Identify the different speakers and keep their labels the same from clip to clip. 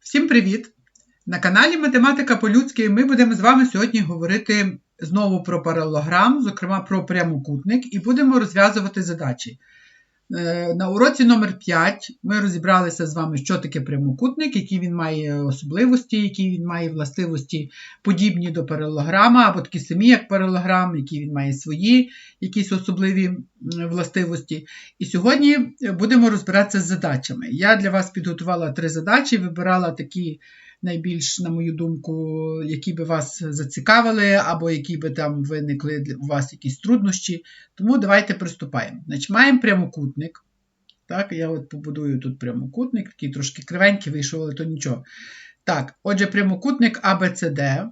Speaker 1: Всім привіт! На каналі Математика по-людськи ми будемо з вами сьогодні говорити знову про паралограм, зокрема про прямокутник, і будемо розв'язувати задачі. Е, На уроці номер 5 ми розібралися з вами, що таке прямокутник, які він має особливості, які він має властивості подібні до паралограма, або такі самі, як паралограм, які він має свої якісь особливі властивості. І сьогодні будемо розбиратися з задачами. Я для вас підготувала три задачі, вибирала такі найбільш, на мою думку, які би вас зацікавили, або які би там виникли у вас якісь труднощі. Тому давайте приступаємо. Значить, маємо прямокутник. Так, я от побудую тут прямокутник, такий трошки кривенький вийшов, але то нічого. Так, отже, прямокутник ABCD.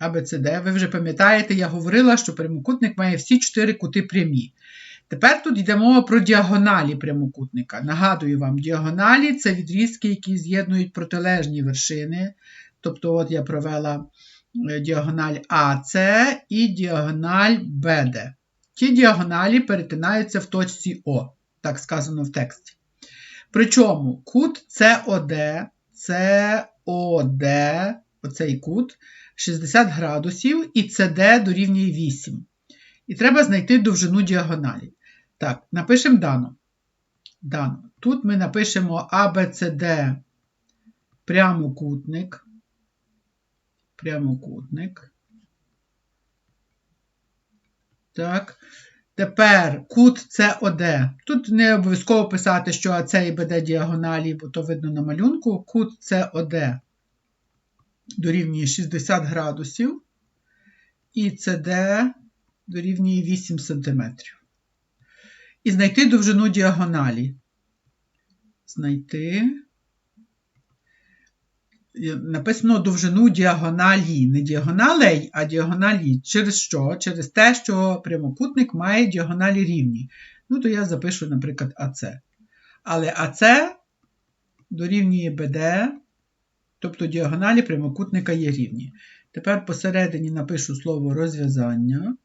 Speaker 1: ABCD, ви вже пам'ятаєте, я говорила, що прямокутник має всі чотири кути прямі. Тепер тут йде мова про діагоналі прямокутника. Нагадую вам, діагоналі це відрізки, які з'єднують протилежні вершини. Тобто, от я провела е, діагональ АС і діагональ БД. Ті діагоналі перетинаються в точці О, так сказано в тексті. Причому кут СОД, СОД, оцей кут 60 градусів і СД дорівнює 8. І треба знайти довжину діагоналі. Так, напишемо дано. Дано. Тут ми напишемо ABCD прямокутник. Прямокутник. Так. Тепер кут СОД. Тут не обов'язково писати, що АЦ і БД діагоналі, бо то видно на малюнку. Кут СОД дорівнює 60 градусів. І СД дорівнює 8 см. І знайти довжину діагоналі. Знайти. Написано довжину діагоналі. Не діагоналей, а діагоналі. Через що? Через те, що прямокутник має діагоналі рівні. Ну, то я запишу, наприклад, АЦ. Але АЦ дорівнює БД, тобто діагоналі прямокутника є рівні. Тепер посередині напишу слово розв'язання.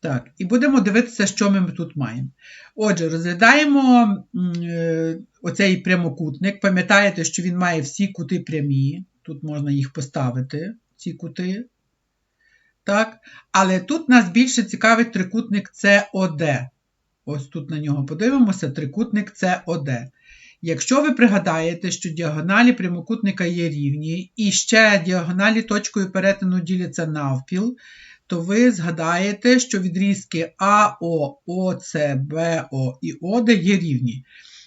Speaker 1: Так, і будемо дивитися, що ми тут маємо. Отже, розглядаємо е, оцей прямокутник. Пам'ятаєте, що він має всі кути прямі. Тут можна їх поставити, ці кути. Так. Але тут нас більше цікавить трикутник СОД. Ось тут на нього подивимося, трикутник СОД. Якщо ви пригадаєте, що діагоналі прямокутника є рівні, і ще діагоналі точкою перетину діляться навпіл, то ви згадаєте, що відрізки АО, ОЦ, БО і ОД є рівні.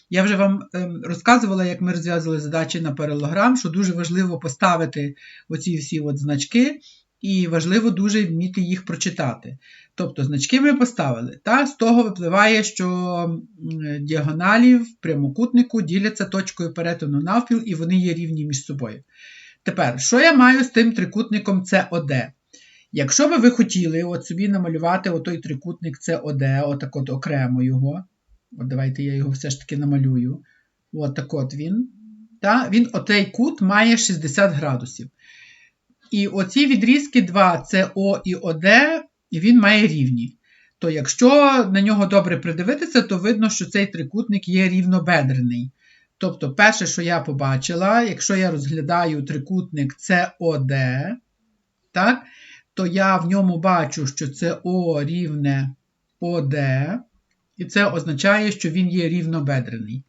Speaker 1: Я вже вам ем, розказувала, як ми розв'язували задачі на паралограм, що дуже важливо поставити оці всі от значки, і важливо дуже вміти їх прочитати. Тобто значки ми поставили. Та з того випливає, що діагоналі в прямокутнику діляться точкою перетину навпіл, і вони є рівні між собою. Тепер, що я маю з тим трикутником СОД? Якщо би ви хотіли от собі намалювати отой трикутник СОД, отак от окремо його, от давайте я його все ж таки намалюю. От так от він. Та, він отей кут має 60 градусів. І оці відрізки 2 СО і ОД, він має рівні. То якщо на нього добре придивитися, то видно, що цей трикутник є рівнобедрений. Тобто, перше, що я побачила, якщо я розглядаю трикутник СОД, так, то я в ньому бачу, що це О рівне ОД, і це означає, що він є рівнобедрений.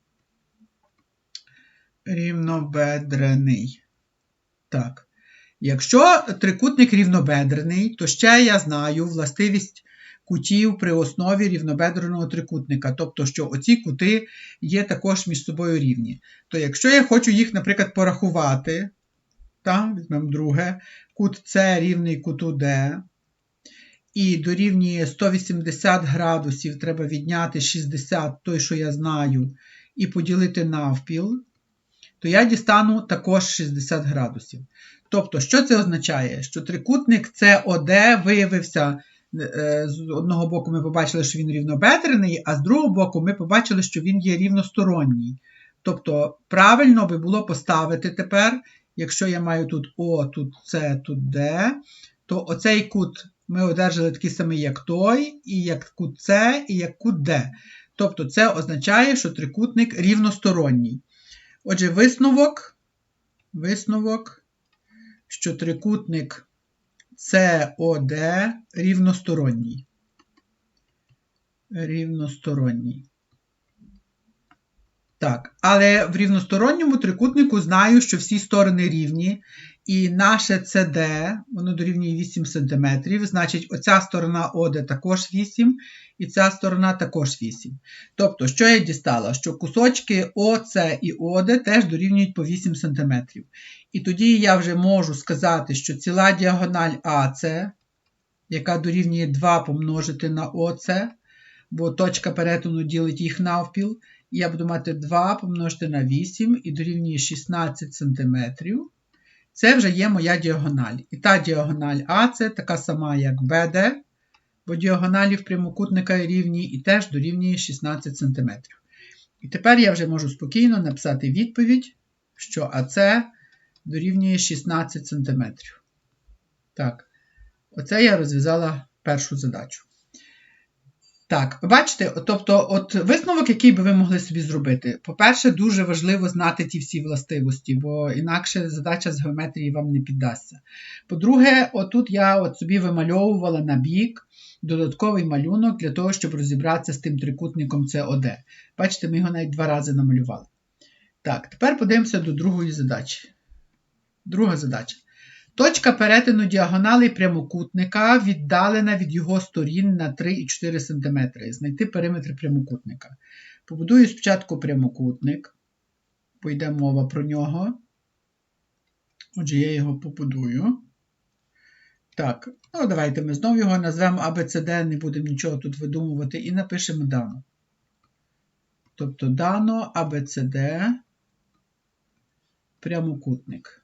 Speaker 1: Рівнобедрений. Так. Якщо трикутник рівнобедрений, то ще я знаю властивість кутів при основі рівнобедреного трикутника, тобто, що оці кути є також між собою рівні. То якщо я хочу їх, наприклад, порахувати, так, візьмемо друге, кут С рівний куту Д, і дорівнює 180 градусів, треба відняти 60, той, що я знаю, і поділити навпіл, то я дістану також 60 градусів. Тобто, що це означає? Що трикутник СОД виявився, е, з одного боку ми побачили, що він рівнобедрений, а з другого боку ми побачили, що він є рівносторонній. Тобто, правильно би було поставити тепер, якщо я маю тут О, тут С, тут Д, то оцей кут ми одержали такий самий, як той, і як кут С, і як кут Д. Тобто, це означає, що трикутник рівносторонній. Отже, висновок, висновок, що трикутник СОД рівносторонній. Рівносторонній. Так, але в рівносторонньому трикутнику знаю, що всі сторони рівні, і наше CD, воно дорівнює 8 см, значить, оця сторона ОД також 8, і ця сторона також 8. Тобто, що я дістала? Що кусочки ОЦ і ОД теж дорівнюють по 8 см. І тоді я вже можу сказати, що ціла діагональ АЦ, яка дорівнює 2 помножити на ОЦ, бо точка перетину ділить їх навпіл, я буду мати 2 помножити на 8 і дорівнює 16 см. Це вже є моя діагональ. І та діагональ А це така сама, як БД, бо діагоналі в прямокутника рівні і теж дорівнює 16 см. І тепер я вже можу спокійно написати відповідь, що АЦ дорівнює 16 см. Так, оце я розв'язала першу задачу. Так, бачите, тобто, от висновок, який би ви могли собі зробити. По-перше, дуже важливо знати ті всі властивості, бо інакше задача з геометрії вам не піддасться. По-друге, отут я от собі вимальовувала на бік додатковий малюнок для того, щоб розібратися з тим трикутником СОД. Бачите, ми його навіть два рази намалювали. Так, тепер подивимося до другої задачі. Друга задача. Точка перетину діагоналей прямокутника віддалена від його сторін на 3,4 см. Знайти периметр прямокутника. Побудую спочатку прямокутник, пойде мова про нього. Отже, я його побудую. Так, ну давайте ми знову його назвемо ABCD, не будемо нічого тут видумувати, і напишемо дано. Тобто дано ABCD прямокутник.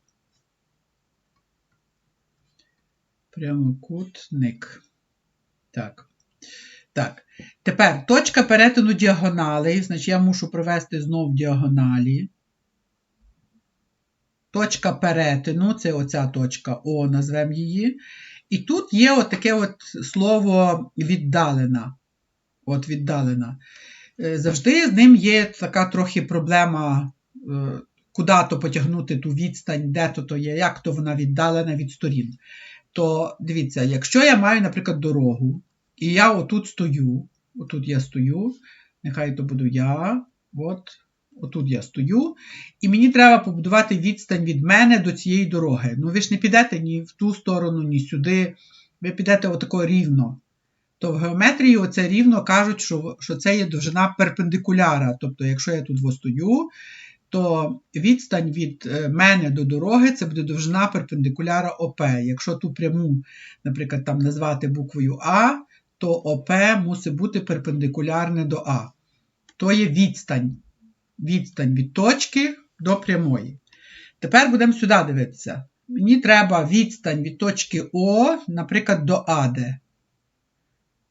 Speaker 1: Прямокутник. Так. Так. Тепер точка перетину діагоналей. Значить, я мушу провести знов діагоналі. Точка перетину це оця точка О, назвемо її. І тут є от таке от слово віддалена. От віддалена. Е, завжди з ним є така трохи проблема, е, куди то потягнути ту відстань, де то то є, як то вона віддалена від сторін то дивіться, якщо я маю, наприклад, дорогу, і я отут стою, отут я стою, нехай то буду я, от, отут я стою, і мені треба побудувати відстань від мене до цієї дороги. Ну, ви ж не підете ні в ту сторону, ні сюди. Ви підете отако рівно. То в геометрії оце рівно кажуть, що що це є довжина перпендикуляра. Тобто, якщо я тут стою, то відстань від е, мене до дороги це буде довжина перпендикуляра ОП. Якщо ту пряму, наприклад, там назвати буквою А, то ОП мусить бути перпендикулярне до А. То є відстань. Відстань від точки до прямої. Тепер будемо сюди дивитися. Мені треба відстань від точки О, наприклад, до АД.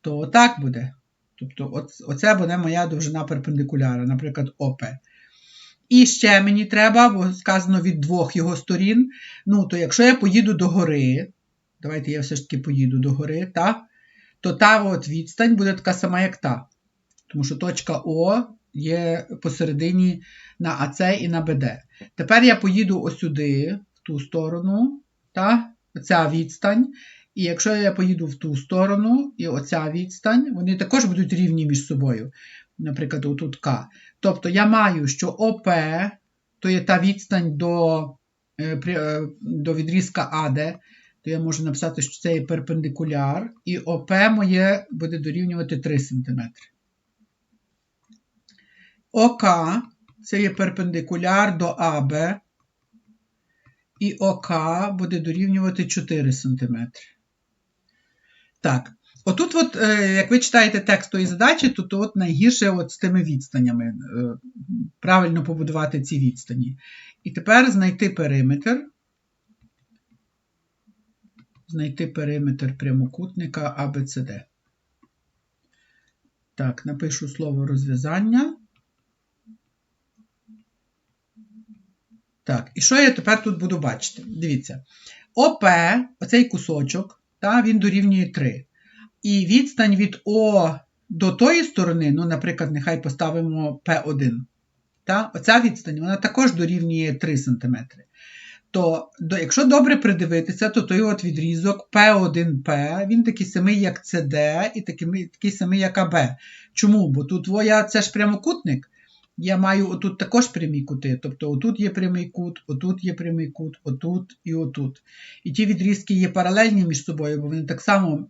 Speaker 1: То отак буде. Тобто, оце буде моя довжина перпендикуляра, наприклад, ОП. І ще мені треба, бо сказано від двох його сторін. Ну, то якщо я поїду до гори, давайте я все ж таки поїду до гори, так? то та от відстань буде така сама, як та. Тому що точка О є посередині на АЦ і на БД. Тепер я поїду ось сюди, в ту сторону, так? оця відстань. І якщо я поїду в ту сторону, і оця відстань, вони також будуть рівні між собою наприклад, отут К. Тобто я маю, що ОП то є та відстань до е, е, до відрізка АД, то я можу написати, що це є перпендикуляр, і ОП моє буде дорівнювати 3 см. ОК це є перпендикуляр до АБ, і ОК буде дорівнювати 4 см. Так, Отут, от, е, як ви читаєте текст тої задачі, то, то от найгірше от з тими відстанями. Е, правильно побудувати ці відстані. І тепер знайти периметр. Знайти периметр прямокутника ABCD. Так, напишу слово розв'язання. Так, і що я тепер тут буду бачити? Дивіться. ОП, оцей кусочок, та, він дорівнює 3. І відстань від О до тої сторони, ну, наприклад, нехай поставимо P1. Та? Оця відстань вона також дорівнює 3 см. То, до, якщо добре придивитися, то той от відрізок P1P, він такий самий, як CD, і такий, такий самий, як АБ. Чому? Бо тут твоя, це ж прямокутник. Я маю отут також прямі кути. Тобто отут є прямий кут, отут є прямий кут, отут і отут. І ті відрізки є паралельні між собою, бо вони так само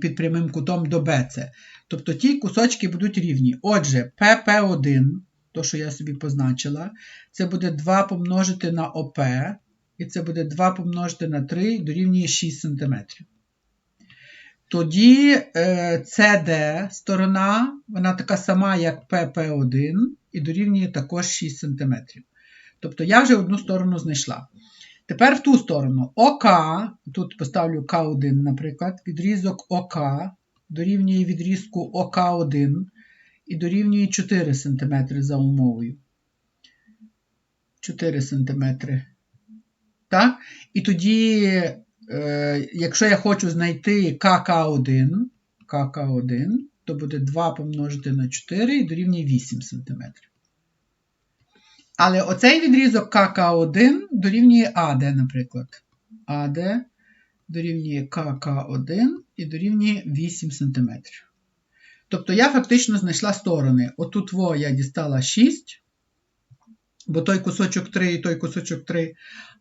Speaker 1: під прямим кутом до BC. Тобто ті кусочки будуть рівні. Отже, PP1, то, що я собі позначила, це буде 2 помножити на ОП, і це буде 2 помножити на 3 дорівнює 6 см. Тоді CD е, сторона, вона така сама, як PP1, і дорівнює також 6 см. Тобто я вже одну сторону знайшла. Тепер в ту сторону ОК, тут поставлю К1, наприклад, відрізок ОК дорівнює відрізку ОК1 і дорівнює 4 см за умовою. 4 см. Так? І тоді, е, якщо я хочу знайти КК1, КК1, то буде 2 помножити на 4 і дорівнює 8 см. Але оцей відрізок КК1 дорівнює АД, наприклад. АД дорівнює КК1 і дорівнює 8 см. Тобто я фактично знайшла сторони. Отут во я дістала 6, бо той кусочок 3 і той кусочок 3.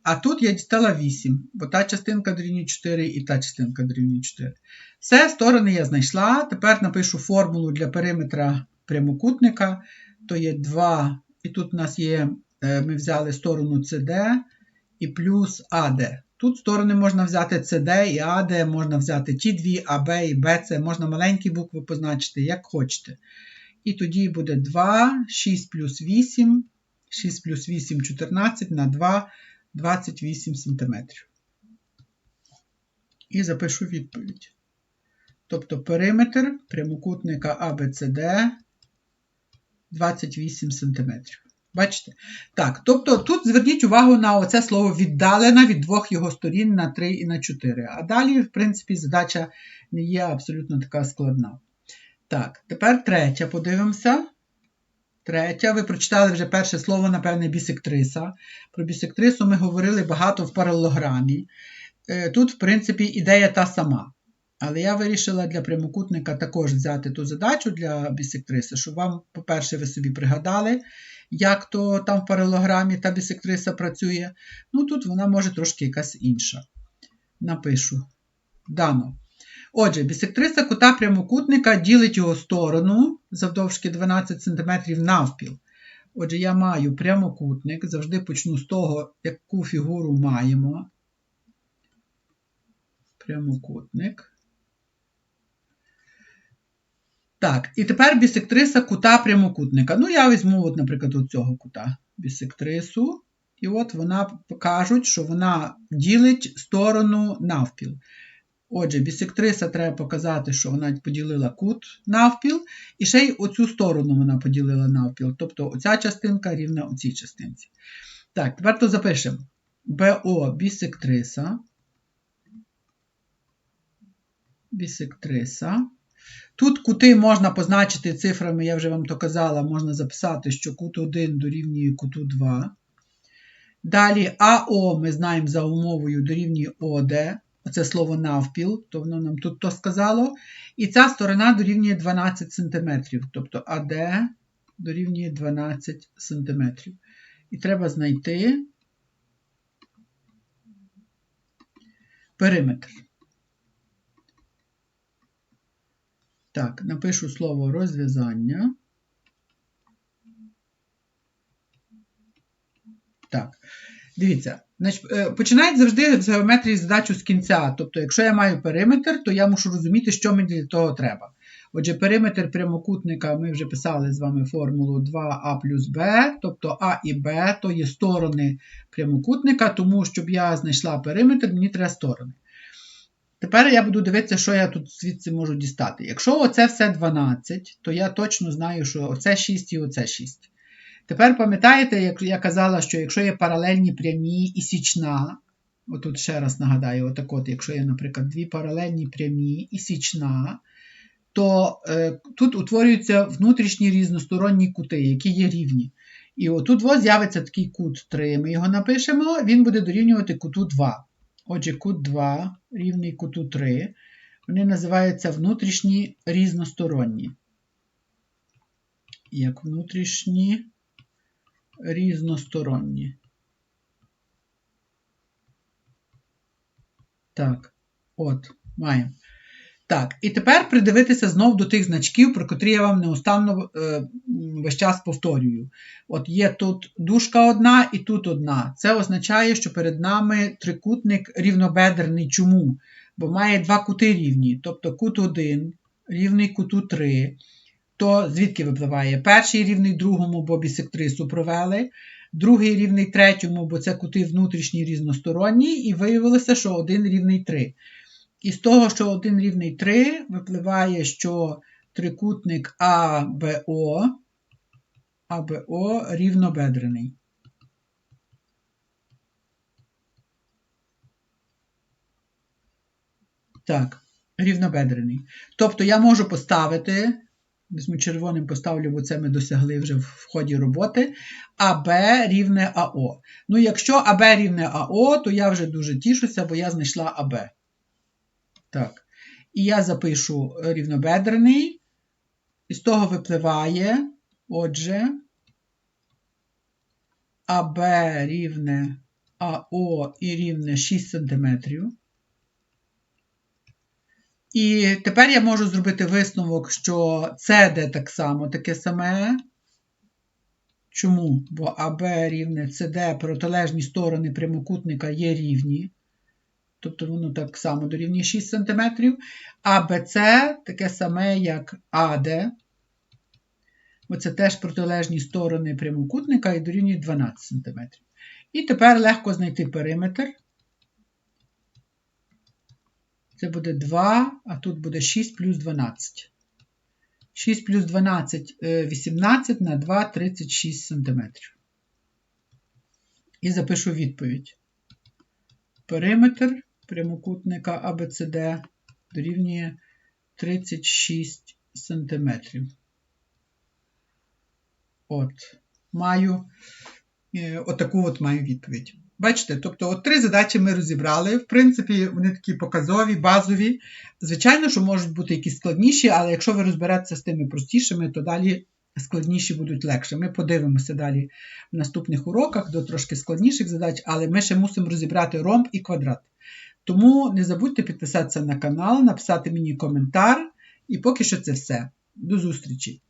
Speaker 1: А тут я дістала 8, бо та частинка дорівнює 4 і та частинка дорівнює 4. Все, сторони я знайшла. Тепер напишу формулу для периметра прямокутника. То є 2 і тут у нас є, е, ми взяли сторону CD і плюс AD. Тут сторони можна взяти CD і AD, можна взяти ті дві, АБ і BC, можна маленькі букви позначити, як хочете. І тоді буде 2, 6 плюс 8, 6 плюс 8 14 на 2, 28 см. І запишу відповідь. Тобто периметр прямокутника ABCD 28 см. Бачите? Так, тобто тут зверніть увагу на оце слово віддалена від двох його сторін на 3 і на 4. А далі, в принципі, задача не є абсолютно така складна. Так, тепер третя, подивимося. Третя, ви прочитали вже перше слово, напевне, бісектриса. Про бісектрису ми говорили багато в паралелограмі. Е, тут, в принципі, ідея та сама. Але я вирішила для прямокутника також взяти ту задачу для бісектриси, щоб вам, по-перше, ви собі пригадали, як то там в паралограмі та бісектриса працює. Ну, тут вона може трошки якась інша. Напишу. Дано. Отже, бісектриса кута прямокутника ділить його сторону завдовжки 12 см навпіл. Отже, я маю прямокутник, завжди почну з того, яку фігуру маємо. Прямокутник. Так, і тепер бісектриса кута прямокутника. Ну, я візьму, от, наприклад, от цього кута бісектрису. І от вона кажуть, що вона ділить сторону навпіл. Отже, бісектриса треба показати, що вона поділила кут навпіл, і ще й оцю сторону вона поділила навпіл. Тобто оця частинка рівна оцій частинці. Так, тепер то запишемо БО бісектриса. Бісектриса. Тут кути можна позначити цифрами, я вже вам то казала, можна записати, що кут 1 дорівнює куту 2. Далі АО ми знаємо за умовою дорівнює ОД. Оце слово навпіл, то воно нам тут то сказало. І ця сторона дорівнює 12 см. Тобто АД дорівнює 12 см. І треба знайти периметр. Так, напишу слово розв'язання. Так, дивіться, е, починають завжди з геометрії задачу з кінця. Тобто, якщо я маю периметр, то я мушу розуміти, що мені для того треба. Отже, периметр прямокутника ми вже писали з вами формулу 2а плюс b, тобто А і Б то є сторони прямокутника, тому щоб я знайшла периметр, мені треба сторони. Тепер я буду дивитися, що я тут звідси можу дістати. Якщо оце все 12, то я точно знаю, що оце 6 і оце 6. Тепер пам'ятаєте, як я казала, що якщо є паралельні прямі і січна, отут ще раз нагадаю, отак от, якщо є, наприклад, дві паралельні прямі і січна, то е, тут утворюються внутрішні різносторонні кути, які є рівні. І отут з'явиться такий кут 3. Ми його напишемо, він буде дорівнювати куту 2. Отже, кут 2 рівний куту 3. Вони називаються внутрішні різносторонні. Як внутрішні різносторонні. Так, от, маємо. Так, і тепер придивитися знов до тих значків, про котрі я вам неустанно е, весь час повторюю. От є тут дужка одна і тут одна. Це означає, що перед нами трикутник рівнобедерний. Чому? Бо має два кути рівні. Тобто кут 1 рівний куту 3. То звідки випливає? Перший рівний другому, бо бісектрису провели, другий рівний третьому, бо це кути внутрішні різносторонні, і виявилося, що один рівний 3. І з того, що один рівний 3, випливає, що трикутник АБО, АБО рівнобедрений. Так, рівнобедрений. Тобто я можу поставити, візьму червоним поставлю, бо це ми досягли вже в ході роботи, АБ рівне АО. Ну, якщо АБ рівне АО, то я вже дуже тішуся, бо я знайшла АБ. Так. І я запишу рівнобедрений. І з того випливає, отже, АБ рівне АО і рівне 6 см. І тепер я можу зробити висновок, що CD так само таке саме. Чому? Бо АБ рівне CD протилежні сторони прямокутника є рівні. Тобто воно так само дорівнює 6 см. А БЦ таке саме, як АД. Бо це теж протилежні сторони прямокутника і дорівнює 12 см. І тепер легко знайти периметр. Це буде 2, а тут буде 6 плюс 12. 6 плюс 12 18 на 2 36 см. І запишу відповідь. Периметр прямокутника ABCD дорівнює 36 см. От, маю е, отаку от маю відповідь. Бачите, тобто от три задачі ми розібрали. В принципі, вони такі показові, базові. Звичайно, що можуть бути якісь складніші, але якщо ви розберетеся з тими простішими, то далі складніші будуть легше. Ми подивимося далі в наступних уроках до трошки складніших задач, але ми ще мусимо розібрати ромб і квадрат. Тому не забудьте підписатися на канал, написати мені коментар. І поки що це все. До зустрічі!